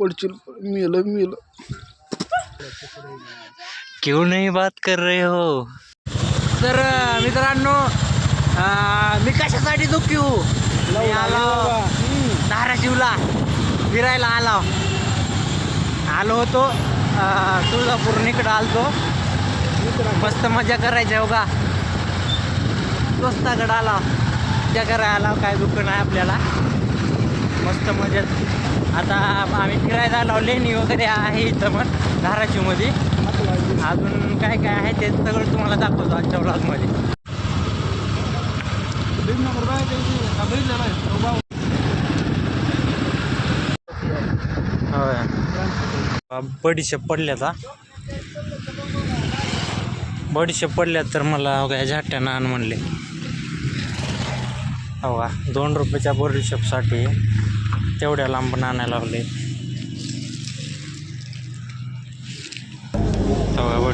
पडचिल मेलं मेलं. क्यों नहीं बात कर रहे हो? तर अं, मित्रांनो अं, मी कशासाठी दुःखी हो? मी आलो. धाराशिवला फिरायला आलो. आलो होतो अं, तुळजापूरनीकडं आलतो. मस्त मजा करायची हो का दोस्ताकडं आला. मजा करायला आला. काय दुःख नाही आपल्याला. मस्त मजेत. आता आम्ही फिरायला आलो लेणी वगैरे आहे इथं पण धाराशिवमध्ये. अजून काय काय आहे ते सगळं तुम्हाला दाखवतो आजच्या ब्लॉगमध्ये बडीशेप पडल्याचा बडीशेप पडल्यात तर मला हो काय झाट्यानं आण म्हणले. हो का दोन रुपयाच्या बडीशेपसाठी. तेवढ्या लांब आणायला लावले. हो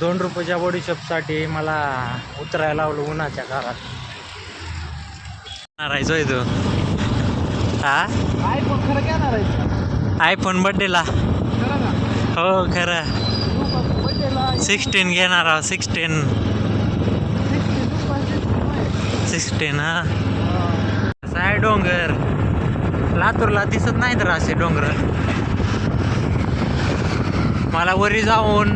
दोन रुपयाच्या बडीशेपसाठी मला उतरायला लावलं उन्हाच्या काळात मारायचोय तो. हा? आयफोन खरं घेणार आहे? आयफोन बड्डेला हो खरं. सिक्स्टीन घेणार आहोत सिक्स्टीन सिक्स्टीन हा. आहे डोंगर. लातूरला दिसत नाही तर असे डोंगर. मला वरी जाऊन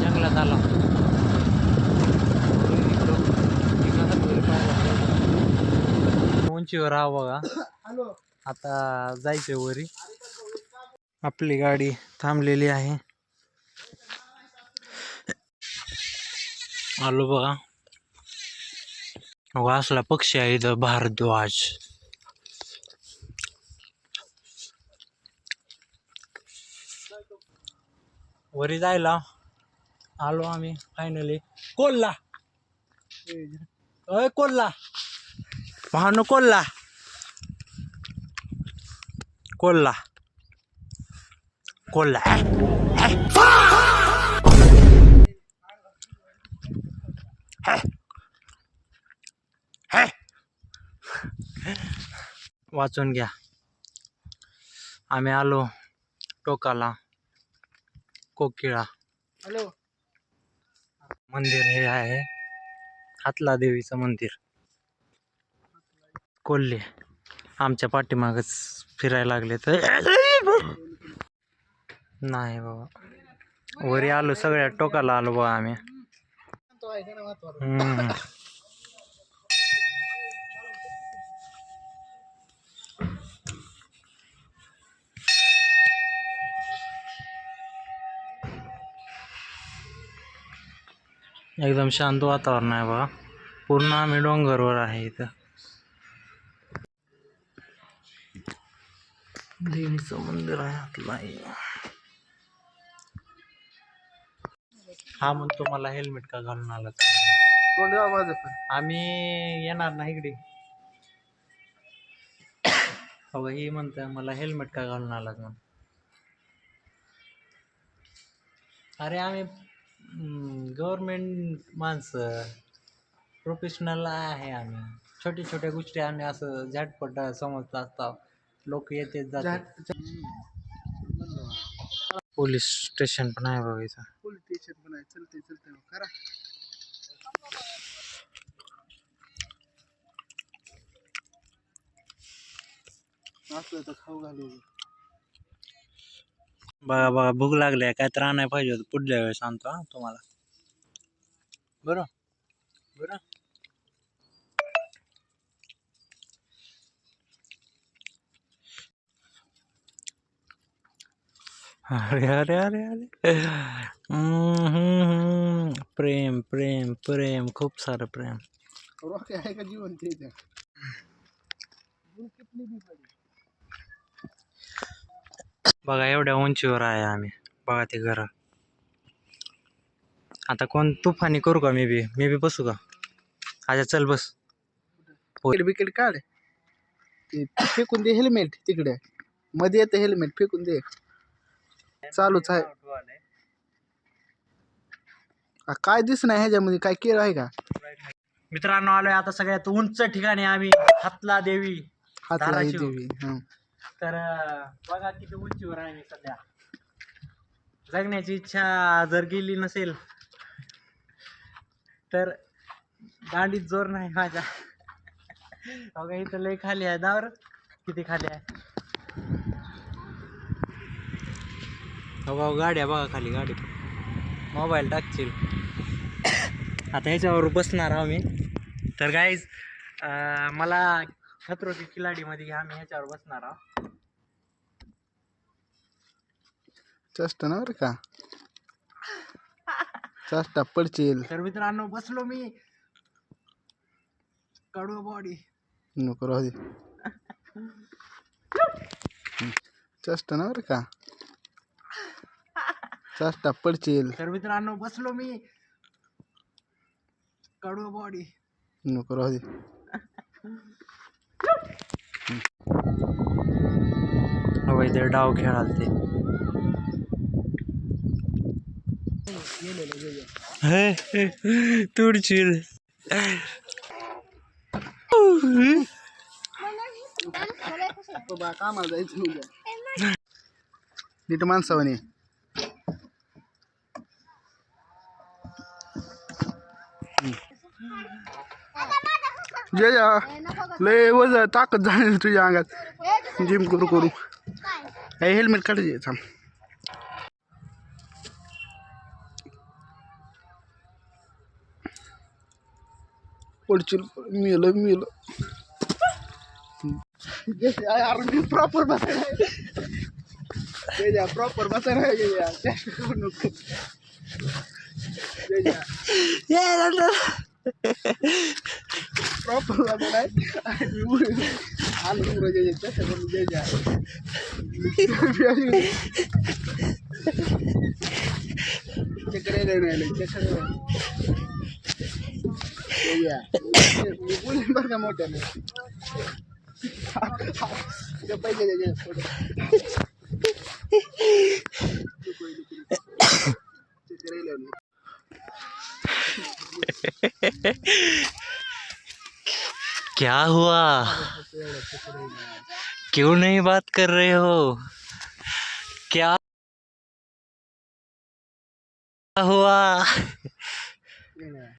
जंगलात उंचीवर राहा बघा. हॅलो. आता जायचंय वरी. आपली गाडी थांबलेली आहे. आलो बघा. असला पक्षी आहे इथं भारद्वाज. वरी जायला आलो आम्ही फायनली कोल्हा. अय कोल्हा. भावनो कोल्हा. कोल्हा कोल्हा वाचून घ्या. आम्ही आलो टोकाला. कोकिळा. हॅलो. मंदिर हे आहे. हातला देवीचं मंदिर. कोल्हे. आमच्या पाठीमागच फिरायला लागले तर. नाही बाबा. वरी आलो सगळ्या टोकाला आलो बा आम्ही. एकदम शांत वातावरण आहे बा. पूर्ण आम्ही डोंगरवर आहे इथं. देवीचं मंदिर आहे आतलं आहे हा म्हणतो मला हेल्मेट का घालून आला तोंड द्या माझं पण आम्ही येणार ना इकडे. हो ही म्हणतं मला हेल्मेट का घालून आलात म्हणून. अरे आम्ही गव्हर्मेंट माणसं प्रोफेशनल आहे आम्ही. छोट्या छोट्या गोष्टी आम्ही असं झटपट समजत असतो. लोक येते जाते. पोलीस स्टेशन पण आहे बघा इथं. पोलीस स्टेशन पण आहे. चलते चलते करा. असलं तर खाऊ घालू. बघा बघा भूक लागली आहे. काय तर आणायला पाहिजे होतं. पुढल्या वेळेस आणतो हा तुम्हाला. बरं? बरं? अरे अरे अरे अरे. हम्म, हम्म, हम्म. प्रेम प्रेम प्रेम. खूप सारं प्रेम. रॉकी आहे का जीवन ते बघा एवढ्या उंचीवर आहे आम्ही. बघा ते घर. आता कोण तुफानी करू का मी बी? मी बी बसू का? अच्छा चल बस. विकेट काढ. ते फेकून दे हेल्मेट तिकडे. मध्ये येते हेल्मेट फेकून दे. चालूच आहे. आ, काय दिस नाही ह्याच्यामध्ये? काय केळ आहे का? मित्रांनो आलोय आता सगळ्यात उंच ठिकाणी आम्ही हातला देवी हातला धाराशिव. देवी हं. तर अं, बघा किती उंचीवर आहे मी सध्या. जगण्याची इच्छा जर गेली नसेल तर दांडीत जोर नाही माझ्या बघा इथं लय खाली आहे. दावर किती खाली आहे? बघा गाडी आहे बघा खाली गाडी. मोबाईल टाकशील. आता ह्याच्यावर बसणार आहो मी तर गाईज मला खतरो की खिलाडीमध्ये घ्या आम्ही ह्याच्यावर बसणार आहोत. चष्टा ना बरं का? चष्टा पडशील. तर मित्रांनो बसलो मी. कडू बॉडी नको राहू दे. चष्टा ना बरं का? चष्टा पडशील. तर मित्रांनो बसलो मी. कडू बॉडी नको राहू दे. हो डाव खेळाल ते. तुडशील. कामाला जायचं नीट माणसावाने जा लय वज ताकद झाली तुझ्या अंगात. जिम करू करू. हे हेल्मेट काढायचे थांब. पडशील मेलं मेलं. यार मी प्रॉपर बसायला प्रॉपर बसायला चेष्टा करू नको प्रॉपर बसायला आलो पुरं जे चेष्टा करून जे जा चक्कर नाही चक्कर मी बोलेन क्या हुआ क्यों नहीं बात कर रहे हो क्या हुआ.